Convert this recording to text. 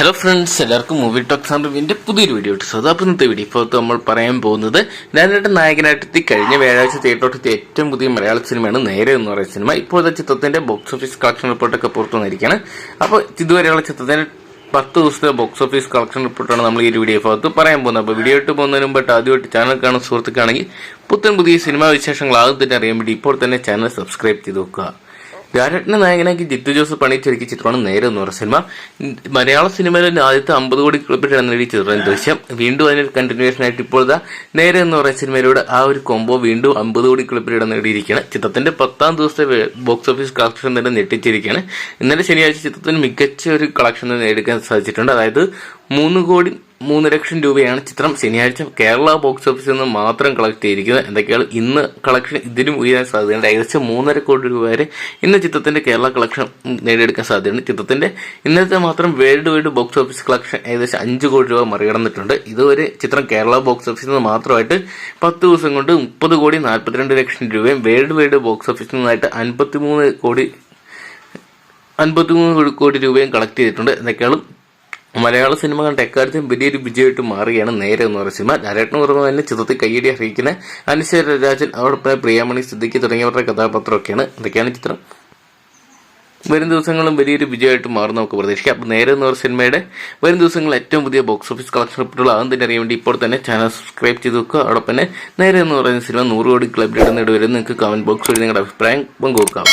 Hello friends എല്ലാവർക്കും movie talks and പുതിയൊരു video so അപ്പോൾ ഇന്നത്തെ വീഡിയോ ഇപ്പോൾ നമ്മൾ പറയാൻ പോകുന്നത് ലാലേട്ടൻ നായകനായിട്ടെത്തി കഴിഞ്ഞ വ്യാഴാഴ്ച തിയേറ്ററോട്ടെത്തിയ ഏറ്റവും പുതിയ മലയാള സിനിമയാണ് നേരെ എന്ന് പറയുന്ന സിനിമ ഇപ്പോഴത്തെ ചിത്രത്തിന്റെ ബോക്സ് ഓഫീസ് കളക്ഷൻ റിപ്പോർട്ടൊക്കെ പുറത്തു വന്നിരിക്കുകയാണ്. അപ്പോൾ ഇതുവരെയുള്ള ചിത്രത്തിന്റെ പത്ത് ദിവസത്തെ ബോക്സ് ഓഫീസ് കളക്ഷൻ റിപ്പോർട്ടാണ് നമ്മൾ ഈ വീഡിയോ ഭാഗത്ത് പറയാൻ പോകുന്നത്. അപ്പോൾ വീഡിയോ ഇട്ട് പോകുന്നതിന് മുമ്പായിട്ട് ആദ്യമായിട്ട് ചാനൽ കാണുന്ന സുഹൃത്തുക്കാണെങ്കിൽ പുത്തൻ പുതിയ സിനിമാ വിശേഷങ്ങൾ ആദ്യം തന്നെ അറിയാൻ വേണ്ടി ഇപ്പോൾ തന്നെ ചാനൽ സബ്സ്ക്രൈബ് ചെയ്ത് വെക്കുക. രാരട്ടിനെ നായകനാക്കി ജിത്തു ജോസ് പണിയിച്ചൊരുക്കിയ ചിത്രമാണ് നേരെ എന്ന് പറഞ്ഞ സിനിമ. മലയാള സിനിമയിലെ ആദ്യത്തെ അമ്പത് കോടി കിളിപ്പിട്ടാണ് നേടിയ ചിത്രം ദൃശ്യം. വീണ്ടും അതിനൊരു കണ്ടിന്യൂഷൻ ആയിട്ട് ഇപ്പോൾ നേരെ എന്ന് പറയുന്ന സിനിമയിലൂടെ ആ ഒരു കോംബോ വീണ്ടും അമ്പത് കോടി ക്ലബിൽ ഇടം നേടിയിരിക്കുകയാണ്. ചിത്രത്തിന്റെ പത്താം ദിവസത്തെ ബോക്സ് ഓഫീസ് കളക്ഷൻ തന്നെ ഞെട്ടിച്ചിരിക്കുകയാണ്. ഇന്നലെ ശനിയാഴ്ച ചിത്രത്തിന് മികച്ച ഒരു കളക്ഷൻ തന്നെ നേടിക്കാൻ സാധിച്ചിട്ടുണ്ട്. അതായത് മൂന്ന് കോടി മൂന്ന് ലക്ഷം രൂപയാണ് ചിത്രം. ശനിയാഴ്ച കേരള ബോക്സ് ഓഫീസിൽ നിന്ന് മാത്രം കളക്ട് ചെയ്തിരിക്കുന്നത്. എന്തൊക്കെയാണ്? ഇന്ന് കളക്ഷൻ ഇതിനും ഉയരാൻ സാധ്യതയുണ്ട്. ഏകദേശം മൂന്നര കോടി രൂപ വരെ ഇന്ന് ചിത്രത്തിന്റെ കേരള കളക്ഷൻ നേടിയെടുക്കാൻ സാധ്യതയുണ്ട്. ചിത്രത്തിന്റെ ഇന്നത്തെ മാത്രം world wide box office collection ഏകദേശം അഞ്ച് കോടി രൂപ മറികടന്നിട്ടുണ്ട്. ഇതുവരെ ചിത്രം കേരള ബോക്സ് ഓഫീസിൽ നിന്ന് മാത്രമായിട്ട് പത്ത് ദിവസം കൊണ്ട് മുപ്പത് കോടി നാൽപ്പത്തിരണ്ട് ലക്ഷം രൂപയും വേൾഡ് വൈഡ് ബോക്സ് ഓഫീസിൽ നിന്നായിട്ട് അൻപത്തിമൂന്ന് കോടി അൻപത്തിമൂന്ന് കോടി രൂപയും കളക്ട് ചെയ്തിട്ടുണ്ട്. എന്തൊക്കെയാണ്? മലയാള സിനിമ കണ്ട എക്കാലത്തും വലിയൊരു വിജയമായിട്ട് മാറുകയാണ് നേരെ എന്ന് പറയുന്ന സിനിമ. ലാലേട്ടന് പുറമെ തന്നെ ചിത്രത്തിൽ കയ്യടി അറിയിക്കുന്ന അനുശ്വര രാജൻ അവരോടൊപ്പം പ്രിയാമണി സിദ്ദിഖ് തുടങ്ങിയവരുടെ കഥാപാത്രമൊക്കെയാണ്. ഇതൊക്കെയാണ് ചിത്രം. വരും ദിവസങ്ങളും വലിയൊരു വിജയമായിട്ട് മാറും നമുക്ക് പ്രതീക്ഷിക്കാം. അപ്പോൾ നേരെ എന്ന് പറയുന്ന സിനിമയുടെ വരും ദിവസങ്ങളിൽ ഏറ്റവും പുതിയ ബോക്സ് ഓഫീസ് കളക്ഷൻ റിപ്പോർട്ടുകൾ ആകും തന്നെ അറിയാൻ വേണ്ടി ഇപ്പോൾ തന്നെ ചാനൽ സബ്സ്ക്രൈബ് ചെയ്ത് വെക്കുക. അതോടൊപ്പം തന്നെ നേരെ എന്ന് പറയുന്ന സിനിമ നൂറ് കോടി ക്ലബിലിടുന്ന വരും നിങ്ങൾക്ക് കമന്റ് ബോക്സ് വഴി നിങ്ങളുടെ അഭിപ്രായം പങ്കുവെക്കാം.